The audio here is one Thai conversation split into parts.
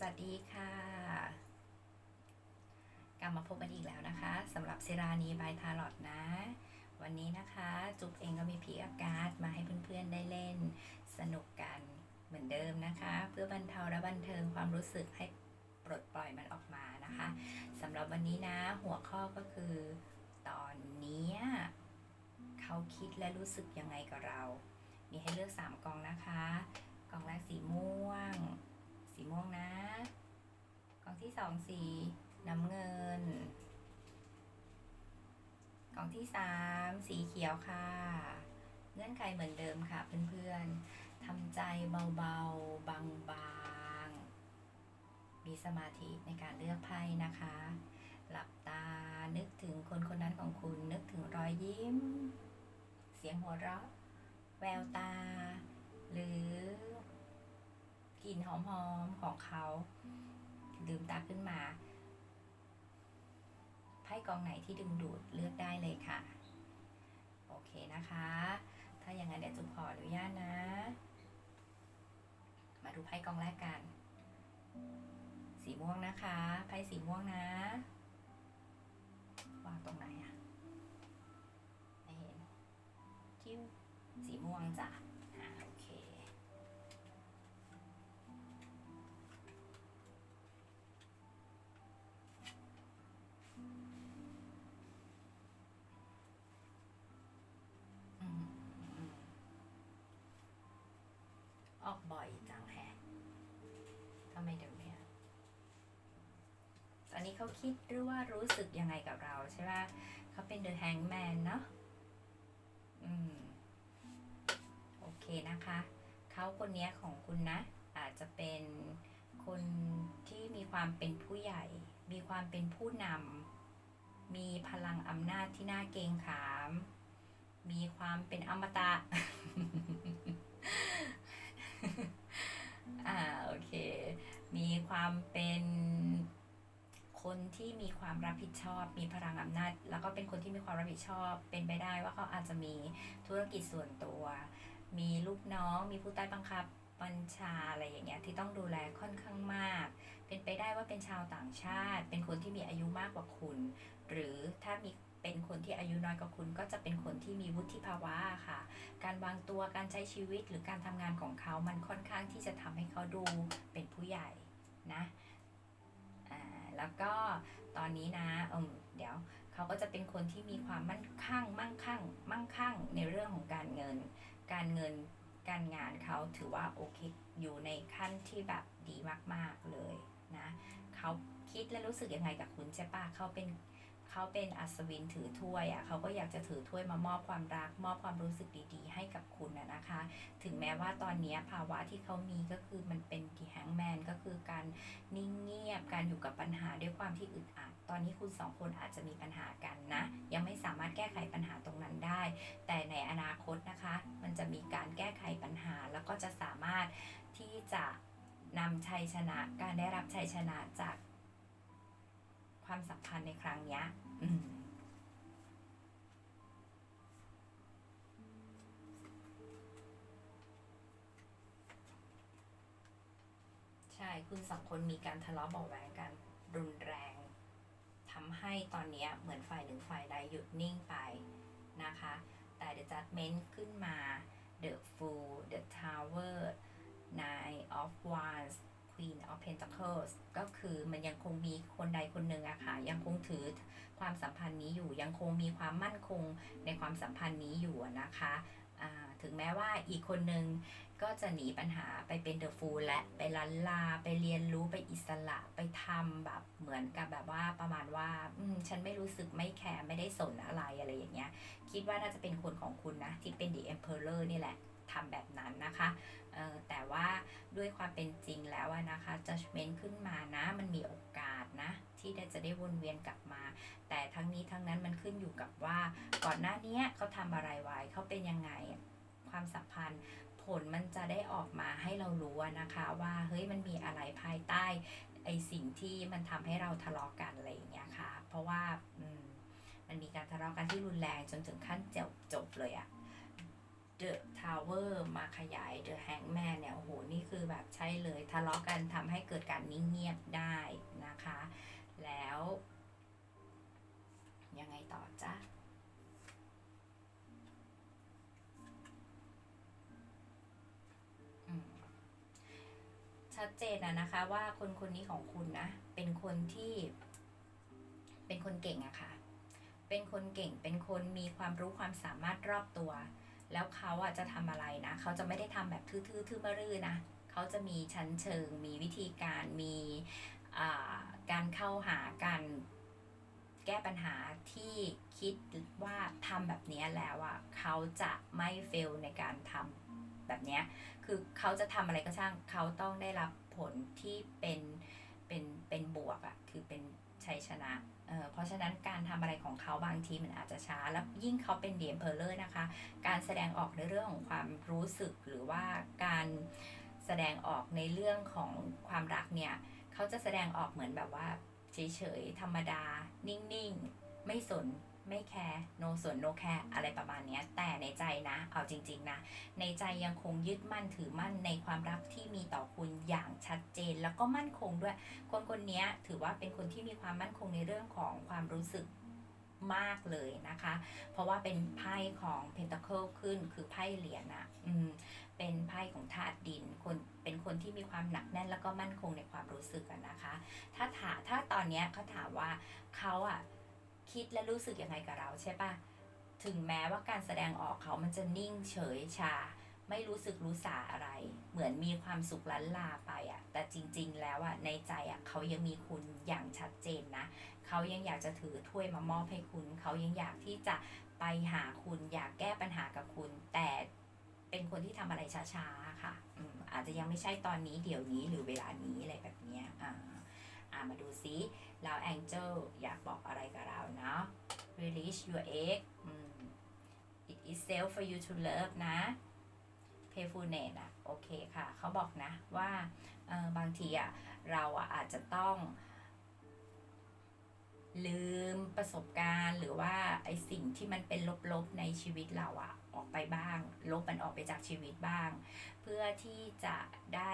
สวัสดีค่ะ กลับมาพบกันอีกแล้วนะคะสำหรับเซรานีบายทารอตนะ วันนี้นะคะ จุ๊บเองก็มีพีอาการ์ดมาให้เพื่อนๆได้เล่น สนุกกันเหมือนเดิมนะคะ เพื่อบรรเทาและบันเทิงความรู้สึกให้ปลดปล่อยมันออกมานะคะสำหรับวันนี้นะ หัวข้อก็คือ ตอนเนี้ยเขาคิดและรู้สึกยังไงกับเรา มีให้เลือก 3กองนะคะ กองแรกสีม่วง สีม่วงนะกล่องที่สองสีน้ำเงิน กล่องที่สามสีเขียวค่ะ เงื่อนไขเหมือนเดิมค่ะเพื่อนๆทำใจเบาๆ บางๆ มีสมาธิในการเลือกไพ่นะคะ หลับตานึกถึงคนคนนั้นของคุณ นึกถึงรอยยิ้ม เสียงหัวเราะ แววตา หรือ กลิ่นหอมๆของเขาลืมตาขึ้นมาไพ่กองไหนที่ดึงดูดเลือกได้เลยค่ะ โอเคนะคะ ถ้าอย่างนั้นเดี๋ยวจุ๊บขออนุญาตนะ มาดูไพ่กองแรกกัน สีม่วงนะคะไพ่สีม่วงนะวางตรงไหนอะไม่เห็นจิ้วสีม่วงจ้ะ บ่อยจังแฮะทำไมเดี๋ยวเนี้ยตอนนี้เขาคิดหรือว่ารู้สึกยังไงกับเราใช่ป่ะเขาเป็นเดอะแฮงแมนเนาะอืม โอเคนะคะ เขาคนนี้ของคุณนะ อาจจะเป็นคนที่มีความเป็นผู้ใหญ่ มีความเป็นผู้นำ มีพลังอำนาจที่น่าเกรงขาม มีความเป็นอมตะ อ่าโอเค มีความเป็นคนที่มีความรับผิดชอบ มีพลังอำนาจ แล้วก็เป็นคนที่มีความรับผิดชอบ เป็นไปได้ว่าเขาอาจจะมีธุรกิจส่วนตัว มีลูกน้อง มีผู้ใต้บังคับบัญชาอะไรอย่างเงี้ยที่ต้องดูแลค่อนข้างมาก เป็นไปได้ว่าเป็นชาวต่างชาติ เป็นคนที่มีอายุมากกว่าคุณ หรือถ้ามี ที่อายุน้อยกว่าคุณก็จะเป็นคนที่มีวุฒิภาวะค่ะ การวางตัวการใช้ชีวิตหรือการทำงานของเขา มันค่อนข้างที่จะทำให้เขาดูเป็นผู้ใหญ่นะแล้วก็ตอนนี้นะเอมเดี๋ยวเขาก็จะเป็นคนที่มีความมั่นคั่งมั่งคั่ง มั่งคั่งในเรื่องของการเงิน การเงินการงานเขาถือว่าโอเคอยู่ในขั้นที่แบบดีมาก ๆเลยนะเขาคิดและรู้สึกยังไงกับคุณใช่ปะเขาเป็น เขาเป็นอัศวินถือถ้วยอะ่ะเขาก็อยากจะถือถ้วยมามอบความรัก มอบความรู้สึกดีๆ ให้กับคุณนะนะคะ ถึงแม้ว่าตอนนี้ภาวะที่เขามีก็คือมันเป็นดีแฮงแมนก็คือการนิ่งเงียบการอยู่กับปัญหาด้วยความที่อึดอัดตอนนี้คุณสองคนอาจจะมีปัญหากันนะ ยังไม่สามารถแก้ไขปัญหาตรงนั้นได้ แต่ในอนาคตนะคะ มันจะมีการแก้ไขปัญหาแล้วก็จะสามารถที่จะนำชัยชนะ การได้รับชัยชนะจาก ความสัมพันธ์ในครั้งนี้ใช่คุณสองคนมีการทะเลาะเบาะแวงกันรุนแรงทำให้ตอนนี้เหมือนฝ่ายหนึ่งฝ่ายใดหยุดนิ่งไปนะคะ แต่ The Judgment ขึ้นมา The Fool The Tower Nine of Wands Queen of Pentacles ก็คือมันยังคงมีคนใดคนหนึ่งอะค่ะ ยังคงถือความสัมพันธ์นี้อยู่ ยังคงมีความมั่นคงในความสัมพันธ์นี้อยู่นะคะถึงแม้ว่าอีกคนหนึ่งก็จะหนีปัญหาไปเป็นเดอะฟูลและไปลันลาไปเรียนรู้ไปอิสระไปทำแบบเหมือนกับแบบว่าประมาณว่าอืมฉันไม่รู้สึกไม่แคร์ไม่ได้สนอะไรอะไรอย่างเงี้ย คิดว่าน่าจะเป็นคนของคุณนะ ที่เป็น The Emperor นี่แหละทำแบบนั้นนะคะ เออแต่ว่าด้วยความเป็นจริงแล้วนะคะ judgment ขึ้นมานะ มันมีโอกาสนะ ที่จะได้วนเวียนกลับมา แต่ทั้งนี้ทั้งนั้นมันขึ้นอยู่กับว่า ก่อนหน้านี้เขาทำอะไรไว้เขาเป็นยังไงความสัมพันธ์ผลมันจะได้ออกมาให้เรารู้นะคะว่าเฮ้ยมันมีอะไรภายใต้ไอสิ่งที่มันทำให้เราทะเลาะกันอะไรอย่างเงี้ยค่ะ เพราะว่ามมันมีการทะเลาะกันที่รุนแรงจนถึงขั้นเจบจบเลยอะ The Tower มาขยาย The Hangman เนี่ยโอ้โหนี่คือแบบใช่เลยทะเลาะกันทำให้เกิดการนิ่งเงียบได้นะคะ แล้ว ยังไงต่อจ๊ะชัดเจนนะนะคะว่าคนคนนี้ของคุณนะ เป็นคนที่ เป็นคนเก่งอะค่ะ เป็นคนเก่งเป็นคนมีความรู้ความสามารถรอบตัว แล้วเขาอะจะทำอะไรนะ เขาจะไม่ได้ทำแบบทื่อๆทื่อมรื่อนะ เขาจะมีชั้นเชิง มีวิธีการ มีการเข้าหาการแก้ปัญหาที่คิดว่าทำแบบนี้แล้วอะเขาจะไม่เฟลในการทำแบบนี้คือเขาจะทำอะไรก็ช่างเขาต้องได้รับผลที่เป็นเป็นเป็นบวกอะคือเป็นชัยชนะ เเพราะฉะนั้นการทำอะไรของเขาบางทีมันอาจจะช้า แล้วยิ่งเขาเป็นเดียมเพลเลอร์นะคะ การแสดงออกในเรื่องของความรู้สึกหรือว่าการแสดงออกในเรื่องของความรักเนี่ย เขาจะแสดงออกเหมือนแบบว่าเฉยๆธรรมดา นิ่งๆ ไม่สน ไม่แคร์โนสนโนแคร์อะไรประมาณนี้แต่ในใจนะ เอาจริง ๆ นะ ในใจยังคงยึดมั่นถือมั่นในความรักที่มีต่อคุณอย่างชัดเจน แล้วก็มั่นคงด้วย คนคนนี้ถือว่าเป็นคนที่มีความมั่นคงในเรื่องของความรู้สึกมากเลยนะคะ เพราะว่าเป็นไพ่ของ Pentacle ขึ้นคือไพ่เหรียญอะอืมเป็นไพ่ของธาตุดิน คนเป็นคนที่มีความหนักแน่นแล้วก็มั่นคงในความรู้สึกนะคะ ถ้าถามถ้าตอนเนี้ยเขาถามว่าเขาอะ คิดและรู้สึกยังไงกับเราใช่ปะถึงแม้ว่าการแสดงออกเขามันจะนิ่งเฉยชา ไม่รู้สึกรู้สาอะไร เหมือนมีความสุขล้นลาไปอะแต่จริง ๆ แล้วอะในใจอะเขายังมีคุณอย่างชัดเจนนะ เขายังอยากจะถือถ้วยมามอบให้คุณ เขายังอยากที่จะไปหาคุณอยากแก้ปัญหากับคุณ แต่เป็นคนที่ทำอะไรช้าๆค่ะอืมอาจจะยังไม่ใช่ตอนนี้เดี๋ยวนี้หรือเวลานี้อะไรแบบเนี้ยอ่าอ่ามาดูซิ แล้ว Angel อยากบอกอะไรกับเราเนาะ release your egg อืม it is safe for you to love นะ playfulness อะโอเคค่ะ เขาบอกนะว่าบางทีอะเราอะอาจจะต้อง ลืมประสบการณ์หรือว่าไอสิ่งที่มันเป็นลบๆในชีวิตเราอะ ออกไปบ้าง ลบมันออกไปจากชีวิตบ้าง เพื่อที่จะได้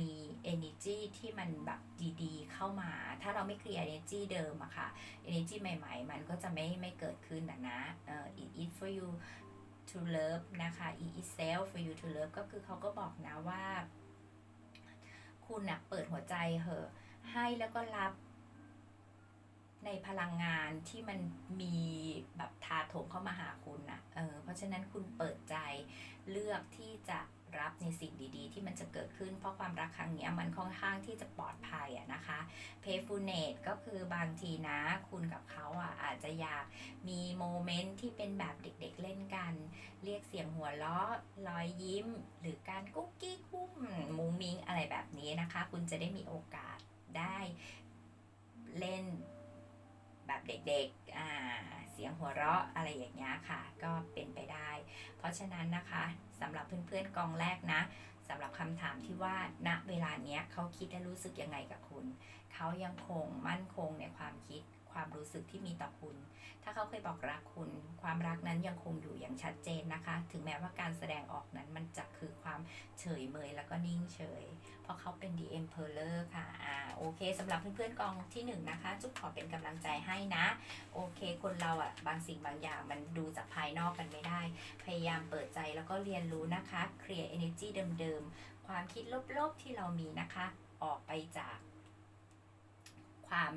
มี energy ที่มันแบบดีๆ เข้ามา ถ้าเราไม่เคลียร์ energy เดิมอะค่ะ energy ใหม่ ๆ มันก็จะไม่ไม่เกิดขึ้นนะนะเอ่อ it is for you to love นะคะ it is self for you to love ก็คือเขาก็บอกนะว่า คุณนะเปิดหัวใจเหอะ ให้แล้วก็รับในพลังงานที่มันมีแบบทาโถมเข้ามาหาคุณนะเออเพราะ ฉะนั้นคุณเปิดใจเลือกที่จะรับในสิ่งดีๆ ที่มันจะเกิดขึ้นเพราะความรักครั้งนี้มันค่อนข้างที่จะปลอดภัยอะนะคะ playfulness ก็คือบางทีนะคุณกับเขาอะอาจจะอยากมีโมเมนต์ที่เป็นแบบเด็กๆเล่นกัน เรียกเสียงหัวเราะรอยยิ้ม หรือการกุ๊กกิ๊กกุ้มมุ้งมิ้งอะไรแบบนี้นะคะ คุณจะได้มีโอกาสได้เล่นแบบเด็กๆอ่า สียงหัวเราะอะไรอย่างเงี้ยค่ะ ก็เป็นไปได้ เพราะฉะนั้นนะคะสำหรับเพื่อนๆกองแรกนะสำหรับคำถามที่ว่าณเวลาเนี้ยเขาคิดและรู้สึกยังไงกับคุณ เขายังคงมั่นคงในความคิด ความรู้สึกที่มีต่อคุณ ถ้าเขาเคยบอกรักคุณ ความรักนั้นยังคงอยู่อย่างชัดเจนนะคะ ถึงแม้ว่าการแสดงออกนั้นมันจะคือความเฉยเมยแล้วก็นิ่งเฉย เพราะเขาเป็น The Emperor ค่ะ อ่า โอเคสำหรับเพื่อนๆกองที่หนึ่งนะคะจุ๊บขอเป็นกำลังใจให้นะ โอเค คนเราอะบางสิ่งบางอย่างมันดูจากภายนอกกันไม่ได้ พยายามเปิดใจแล้วก็เรียนรู้นะคะ เคลียร์ energy เดิมๆ ความคิดลบๆที่เรามีนะคะ ออกไปจากความ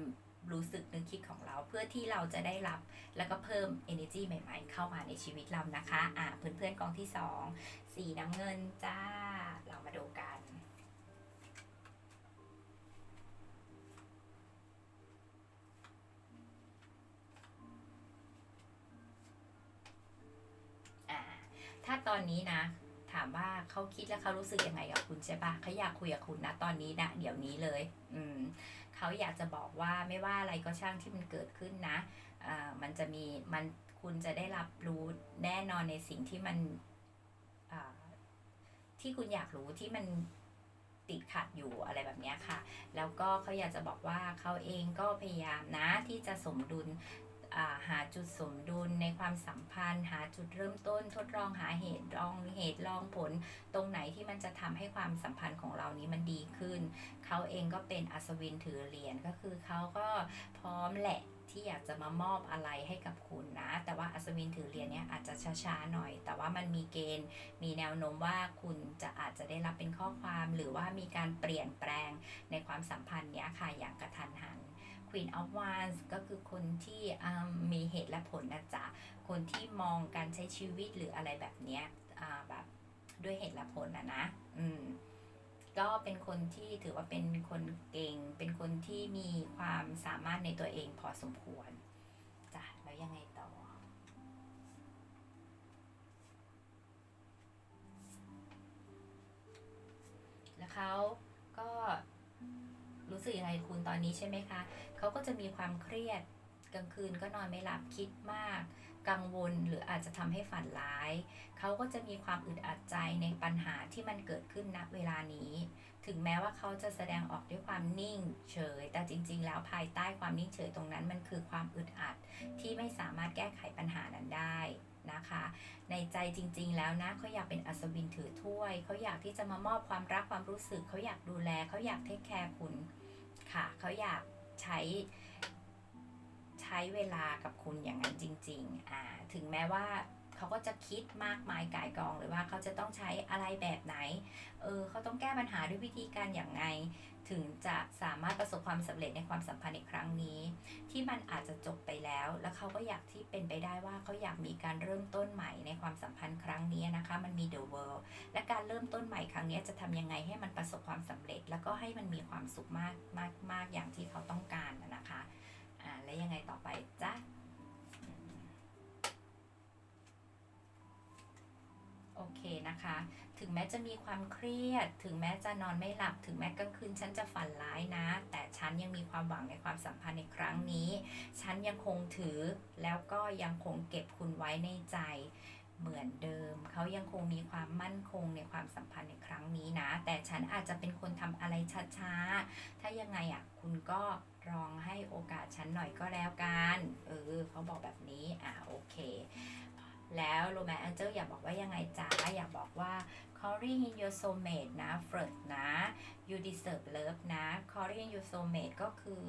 รู้สึกนึกคิดของเรา เพื่อที่เราจะได้รับแล้วก็เพิ่ม energy ใหม่ ๆ เข้ามาในชีวิตเรานะคะอ่าเพื่อนๆกองที่สองสีน้ำเงินจ้า เรามาดูกันอ่าถ้าตอนนี้นะามว่าเขาคิดแล้วเขารู้สึกยังไงกับคุณใช่ปะเขาอยากคุยกับคุณนะตอนนี้นะเดี๋ยวนี้เลย อืมเขาอยากจะบอกว่าไม่ว่าอะไรก็ช่างที่มันเกิดขึ้นนะอ่ามันจะมีมันคุณจะได้รับรู้แน่นอนในสิ่งที่มันอ่าที่คุณอยากรู้ที่มันติดขัดอยู่อะไรแบบนี้ค่ะ แล้วก็เขาอยากจะบอกว่าเขาเองก็พยายามนะที่จะสมดุล หาจุดสมดุลในความสัมพันธ์ หาจุดเริ่มต้นทดลองหาเหตุลองเหตุลองผล ตรงไหนที่มันจะทำให้ความสัมพันธ์ของเรานี้มันดีขึ้น เขาเองก็เป็นอัศวินถือเหรียญก็คือเขาก็พร้อมแหละที่อยากจะมามอบอะไรให้กับคุณนะ แต่ว่าอัศวินถือเหรียญเนี่ยอาจจะช้าๆหน่อย แต่ว่ามันมีเกณฑ์ มีแนวโน้มว่าคุณจะอาจจะได้รับเป็นข้อความ หรือว่ามีการเปลี่ยนแปลงในความสัมพันธ์เนี้ยค่ะอย่างกระทันหัน Queen of Wands ก็คือคนที่มีเหตุและผลนะจ๊ะ คนที่มองการใช้ชีวิตหรืออะไรแบบเนี้ยแบบด้วยเหตุและผลนะนะ อืม ก็เป็นคนที่ถือว่าเป็นคนเก่ง เป็นคนที่มีความสามารถในตัวเองพอสมควรจ้ะแล้วยังไงต่อแล้วเขาก็ สึกยังไงคุณตอนนี้ใช่ไหมคะ เขาก็จะมีความเครียดกลางคืนก็นอนไม่หลับคิดมาก กังวลหรืออาจจะทำให้ฝันร้าย เขาก็จะมีความอึดอัดใจในปัญหาที่มันเกิดขึ้นณเวลานี้ ถึงแม้ว่าเขาจะแสดงออกด้วยความนิ่งเฉย แต่จริง ๆ แล้วภายใต้ความนิ่งเฉยตรงนั้นมันคือความอึดอัดที่ไม่สามารถแก้ไขปัญหานั้นได้นะคะ ในใจจริง ๆ แล้วนะเขาอยากเป็นอัศวินถือถ้วย เขาอยากที่จะมามอบความรักความรู้สึก เขาอยากดูแล เขาอยากเทคแคร์คุณ ค่ะ เขาอยากใช้ใช้เวลากับคุณอย่างนั้นจริง ๆ อ่า ถึงแม้ว่าเขาก็จะคิดมากมายกายกองหรือว่าเขาจะต้องใช้อะไรแบบไหน เออเขาต้องแก้ปัญหาด้วยวิธีการอย่างไง ถึงจะสามารถประสบความสำเร็จในความสัมพันธ์ในครั้งนี้ ที่มันอาจจะจบไปแล้ว แล้วเขาก็อยากที่เป็นไปได้ว่าเขาอยากมีการเริ่มต้นใหม่ในความสัมพันธ์ครั้งนี้นะคะ มันมี the world และการเริ่มต้นใหม่ครั้งนี้จะทำยังไงให้มันประสบความสำเร็จ แล้วก็ให้มันมีความสุขมากมากมาก เคนะคะ ถึงแม้จะมีความเครียด ถึงแม้จะนอนไม่หลับ ถึงแม้กลางคืนฉันจะฝันร้ายนะ แต่ฉันยังมีความหวังในความสัมพันธ์ในครั้งนี้ ฉันยังคงถือแล้วก็ยังคงเก็บคุณไว้ในใจเหมือนเดิม เขายังคงมีความมั่นคงในความสัมพันธ์ในครั้งนี้นะ แต่ฉันอาจจะเป็นคนทำอะไรช้าๆ ถ้ายังไงอะคุณก็ลองให้โอกาสฉันหน่อยก็แล้วกัน เออเขาบอกแบบนี้ อะโอเค แล้วโรแมนแองเจิลอยากบอกว่ายังไงจ๊ะอยากบอกว่า calling in your soulmate นะเฟิร์กนะ you deserve love นะ calling you soulmate ก็คือ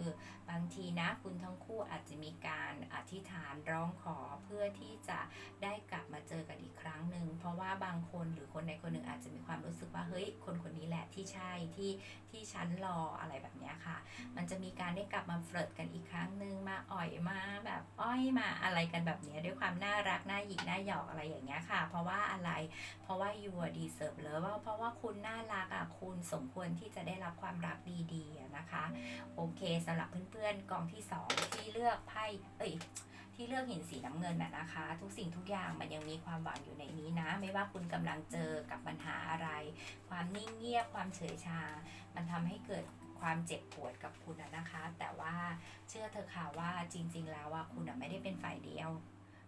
บางทีนะคุณทั้งคู่อาจจะมีการอธิษฐานร้องขอเพื่อที่จะได้กลับมาเจอกันอีกครั้งหนึ่ง เพราะว่าบางคนหรือคนใดคนหนึ่งอาจจะมีความรู้สึกว่า เฮ้ย คนคนนี้แหละที่ใช่ที่ที่ฉันรออะไรแบบเนี้ยค่ะ มันจะมีการได้กลับมาเฟลิร์ตกันอีกครั้งหนึ่งมาอ่อยมาแบบอ้อยมาอะไรกันแบบเนี้ยด้วยความน่ารักน่าหยิกน่าหยอกอะไรอย่างเงี้ยค่ะ เพราะว่าอะไรเพราะว่า you deserve เลยว่าเพราะว่าคุณน่ารักอะคุณสมควรที่จะได้รับความรักดีๆนะคะ โอเคสำหรับเพื่อนๆกองที่สองที่เลือกไพ่เอ้ยที่เลือกหินสีน้ำเงินน่ะนะคะ ทุกสิ่งทุกอย่างมันยังมีความหวังอยู่ในนี้นะ ไม่ว่าคุณกำลังเจอกับปัญหาอะไร ความนิ่งเงียบความเฉยชา มันทำให้เกิดความเจ็บปวดกับคุณอะนะคะ แต่ว่าเชื่อเถอค่ะว่าจริง ๆ แล้วว่าคุณอะไม่ได้เป็นฝ่ายเดียว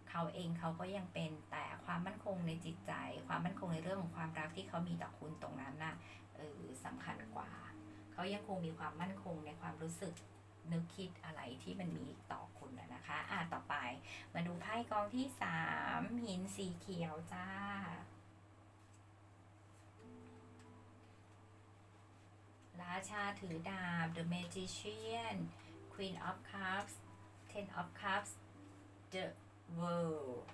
เขาเองเขาก็ยังเป็นแต่ความมั่นคงในจิตใจ ความมั่นคงในเรื่องของความรักที่เขามีต่อคุณตรงนั้นน่ะ เออสำคัญกว่า เขายังคงมีความมั่นคงในความรู้สึกนึกคิดอะไรที่มันมีต่อคุณนะคะ อะต่อไปมาดูไพ่กองที่สามหินสีเขียวจ้า ราชาถือดาบ The Magician Queen of Cups Ten of Cups The World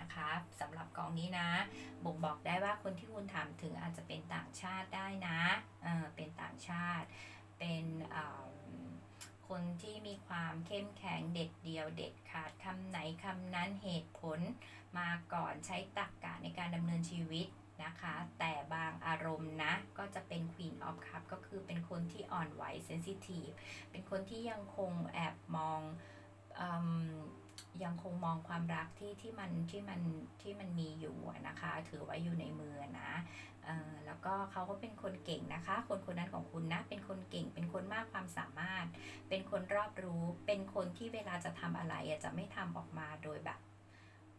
นะคะสำหรับกองนี้นะ บ่งบอกได้ว่าคนที่คุณถามถึงอาจจะเป็นต่างชาติได้นะเออเป็นต่างชาติ เป็นคนที่มีความเข้มแข็งเด็ดเดียวเด็ดขาดคำไหนคำนั้นเหตุผลมาก่อนใช้ตรรกกะในการดำเนินชีวิตนะคะ แต่บางอารมณ์นะ ก็จะเป็น Queen of Cup ก็คือเป็นคนที่อ่อนไหว sensitive เป็นคนที่ยังคงแอบมองอ ยังคงมองความรักที่ที่มันที่มันที่มันมีอยู่นะคะ ถือไว้อยู่ในมือนะแล้วก็เขาก็เป็นคนเก่งนะคะ คนคนนั้นของคุณนะ เป็นคนเก่ง เป็นคนมากความสามารถ เป็นคนรอบรู้ เป็นคนที่เวลาจะทำอะไรจะไม่ทำออกมาโดยแบบ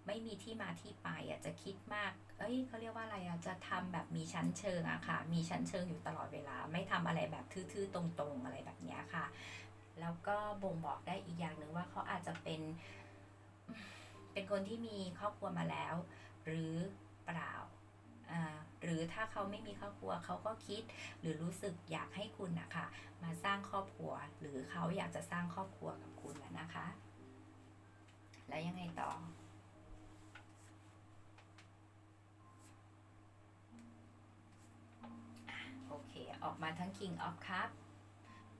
ไม่มีที่มาที่ไปอะจะคิดมาก เอ้ยเขาเรียกว่าอะไรอะจะทำแบบมีชั้นเชิงอะค่ะ มีชั้นเชิงอยู่ตลอดเวลา ไม่ทำอะไรแบบทื่อๆตรงๆอะไรแบบนี้ค่ะ แล้วก็บ่งบอกได้อีกอย่างหนึ่งว่าเขาอาจจะเป็น เป็นคนที่มีครอบครัวมาแล้ว หรือเปล่าอ่า หรือถ้าเขาไม่มีครอบครัวเขาก็คิดหรือรู้สึกอยากให้คุณนะคะมาสร้างครอบครัว หรือเขาอยากจะสร้างครอบครัวกับคุณแล้วนะคะ แล้วยังไงต่อโอเค ออกมาทั้ง King of Cups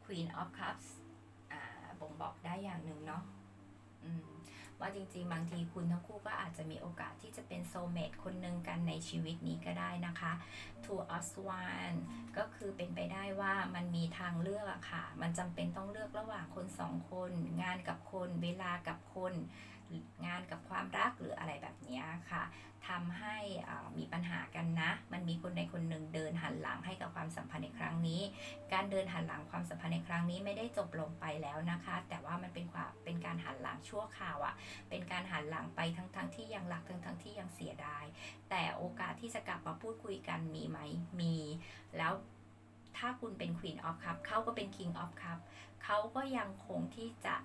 Queen of Cups อ่าบ่งบอกได้อย่างหนึ่งเนาะอืม ว่าจริงๆ บางทีคุณทั้งคู่ก็อาจจะมีโอกาสที่จะเป็นโซเม e คนหนึ่งกันในชีวิตนี้ก็ได้นะคะ Two of Swan ก็คือเป็นไปได้ว่ามันมีทางเลือกอะค่ะ มันจำเป็นต้องเลือกระหว่างคนสองคน งานกับคน เวลากับคน งานกับความรักหรืออะไรแบบนี้ค่ะทำให้มีปัญหากันนะ มันมีคนใด ความสัมพันธ์ในครั้งนี้ การเดินหันหลังความสัมพันธ์ในครั้งนี้ไม่ได้จบลงไปแล้วนะคะ แต่ว่ามันเป็นความเป็นการหันหลังชั่วคราวอะเป็นการหันหลังไปทั้งๆทที่ยังรักทั้งๆทที่ยังเสียดาย แต่โอกาสที่จะกลับมาพูดคุยกันมีไหมมี แล้วถ้าคุณเป็น Queen of Cup เขาก็เป็น King of Cup เขาก็ยังคงที่จะ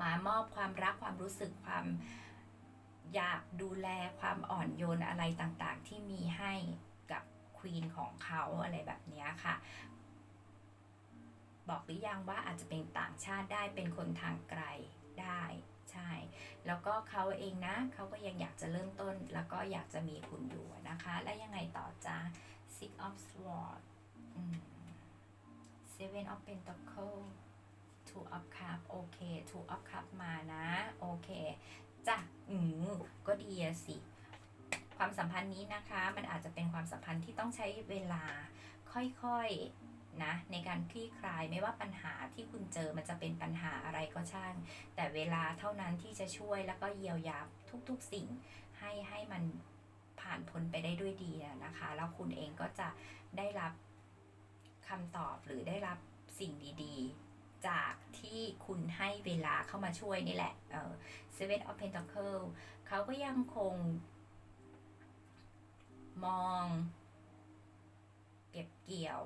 มามอบความรักความรู้สึกความอยากดูแลความอ่อนโยนอะไรต่างๆ ที่มีให้ ควีนของเขาอะไรแบบนี้ค่ะ บอกหรือยังว่าอาจจะเป็นต่างชาติได้เป็นคนทางไกลได้ใช่ แล้วก็เขาเองนะเขาก็ยังอยากจะเริ่มต้น แล้วก็อยากจะมีคุณอยู่นะคะ และยังไงต่อจ้า Six of Swords Seven of Pentacles two of cup โอเค two of cup มานะ โอเคจ้ะอืมก็ดีสิ ความสัมพันธ์นี้นะคะ มันอาจจะเป็นความสัมพันธ์ที่ต้องใช้เวลาค่อยๆนะในการคลี่คลายไม่ว่าปัญหาที่คุณเจอมันจะเป็นปัญหาอะไรก็ช่าง แต่เวลาเท่านั้นที่จะช่วยแล้วก็เยียวยาทุกๆสิ่งให้ให้มันผ่านพ้นไปได้ด้วยดีนะคะ แล้วคุณเองก็จะได้รับคำตอบหรือได้รับสิ่งดีๆ จากที่คุณให้เวลาเข้ามาช่วยนี่แหละเออ Seven of Pentacles เขาก็ยังคง มอง เก็บเกี่ยว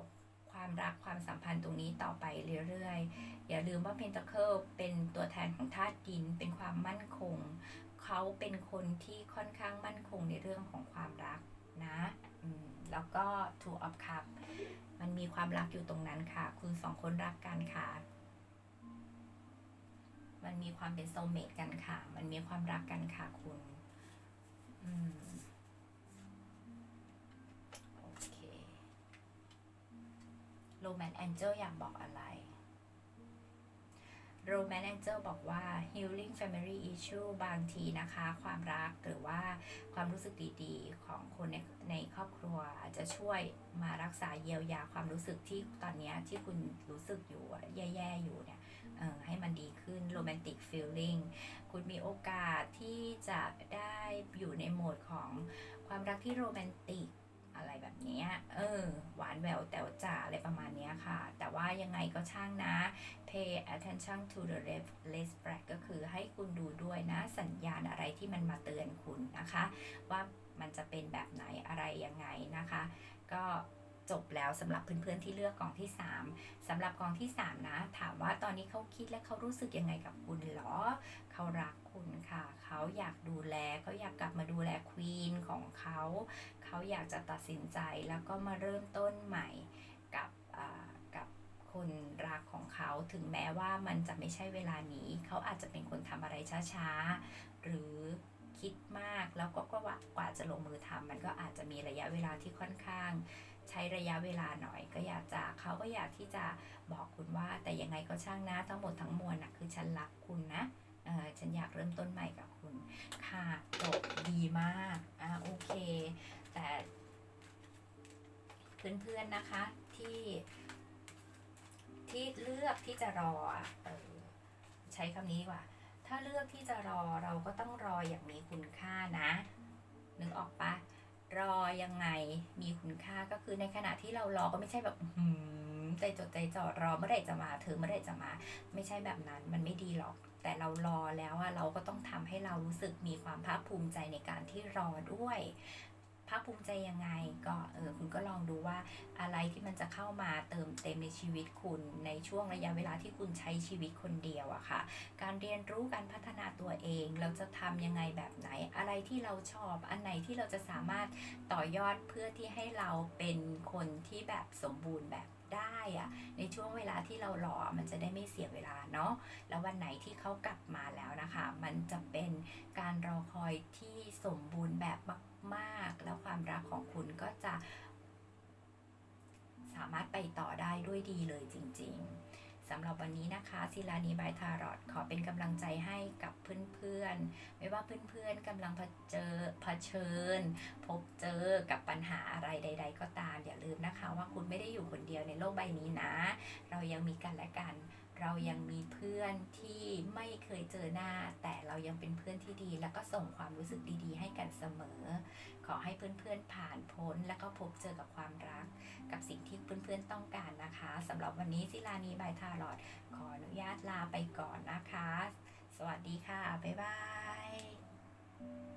ความรักความสัมพันธ์ตรงนี้ต่อไปเรื่อยๆ อย่าลืมว่า Pentacle เป็นตัวแทนของธาตุดิน เป็นความมั่นคง เขาเป็นคนที่ค่อนข้างมั่นคงในเรื่องของความรักนะแล้วก็ Two of cup มันมีความรักอยู่ตรงนั้นค่ะ คุณสองคนรักกันค่ะ มันมีความเป็นโซเมตกันค่ะ มันมีความรักกันค่ะคุณ อืม โอเค โรแมนแองเจิลอยากบอกอะไรโรแมนแองเจิลบอกว่า healing family issue บางทีนะคะ ความรักหรือว่าความรู้สึกดีๆ ของคนในในครอบครัวอาจจะช่วยมารักษาเยียวยาความรู้สึกที่ตอนนี้ที่คุณรู้สึกอยู่แย่ๆ อยู่เนี่ยให้มันดีขึ้นโรแมนติกฟีลลิ่งคุณมีโอกาสที่จะได้อยู่ในโหมดของความรักที่โรแมนติก อะไรแบบนี้เออหวานแหววแต๋วจ๋าอะไรประมาณนี้ค่ะ แต่ว่ายังไงก็ช่างนะ pay attention to the red red flag ก็คือให้คุณดูด้วยนะ สัญญาณอะไรที่มันมาเตือนคุณนะคะ ว่ามันจะเป็นแบบไหนอะไรยังไงนะคะ ก็จบแล้วสำหรับเพื่อนๆที่เลือกกองที่ 3สำหรับกองที่ 3 นะ ถามว่าตอนนี้เขาคิดและเขารู้สึกยังไงกับคุณหรอ เขารักคุณค่ะ เขาอยากดูแลเขาอยากกลับมาดูแลควีนของเขา เขาอยากจะตัดสินใจแล้วก็มาเริ่มต้นใหม่กับกับคนรักของเขาถึงแม้ว่ามันจะไม่ใช่เวลานี้ เขาอาจจะเป็นคนทำอะไรช้าๆ หรือคิดมากแล้วก็ก็ว่ากว่าจะลงมือทำมันก็อาจจะมีระยะเวลาที่ค่อนข้าง ใช้ระยะเวลาหน่อย ก็อยากจะเขาก็อยากที่จะบอกคุณว่า แต่ยังไงก็ช่างนะทั้งหมดทั้งมวลนะคือฉันรักคุณนะ ฉันอยากเริ่มต้นใหม่กับคุณ ค่ะจบดีมากอ่าโอเค แต่ เพื่อนๆนะคะที่ที่เลือกที่จะรออะเอใช้คำนี้ว่า ถ้าเลือกที่จะรอเราก็ต้องรออย่างมีคุณค่านะ นึกออกปะรอยังไงมีคุณค่าก็คือในขณะที่เรารอก็ไม่ใช่แบบหือใจจดใจจ่อรอเมื่อไหร่จะมาเธอเมื่อไหร่จะมา ไม่ใช่แบบนั้นมันไม่ดีหรอก แต่เรารอแล้วอะเราก็ต้องทำให้เรารู้สึกมีความภาคภูมิใจในการที่รอด้วยภาคภูมิใจยังไงก็เออคุณก็ลองดูว่าอะไรที่มันจะเข้ามาเติมเต็มในชีวิตคุณในช่วงระยะเวลาที่คุณใช้ชีวิตคนเดียวอะค่ะ การเรียนรู้การพัฒนาตัวเอง เราจะทำยังไงแบบไหน อะไรที่เราชอบ อันไหนที่เราจะสามารถต่อยอดเพื่อที่ให้เราเป็นคนที่แบบสมบูรณ์แบบ อะในช่วงเวลาที่เรารอมันจะได้ไม่เสียเวลาเนาะแล้ววันไหนที่เขากลับมาแล้วนะคะ มันจะเป็นการรอคอยที่สมบูรณ์แบบมากๆ แล้วความรักของคุณก็จะสามารถไปต่อได้ด้วยดีเลยจริง ๆ สำหรับวันนี้นะคะศิลานีบายทารอดขอเป็นกำลังใจให้กับเพื่อนๆ ไม่ว่าเพื่อนๆกำลังเผเจอเผชิญ พบเจอกับปัญหาอะไรใด ๆ ก็ตาม อย่าลืมนะคะ ว่าคุณไม่ได้อยู่คนเดียวในโลกใบนี้นะ เรายังมีกันและกัน เรายังมีเพื่อนที่ไม่เคยเจอหน้า แต่เรายังเป็นเพื่อนที่ดี แล้วก็ส่งความรู้สึกดีๆ ให้กันเสมอ ขอให้เพื่อนๆผ่านพ้น แล้วก็พบเจอกับความรัก กับสิ่งที่เพื่อนๆต้องการนะคะ สำหรับวันนี้ศิลานีบายทารอดขออนุญาตลาไปก่อนนะคะ สวัสดีค่ะ บ๊ายบาย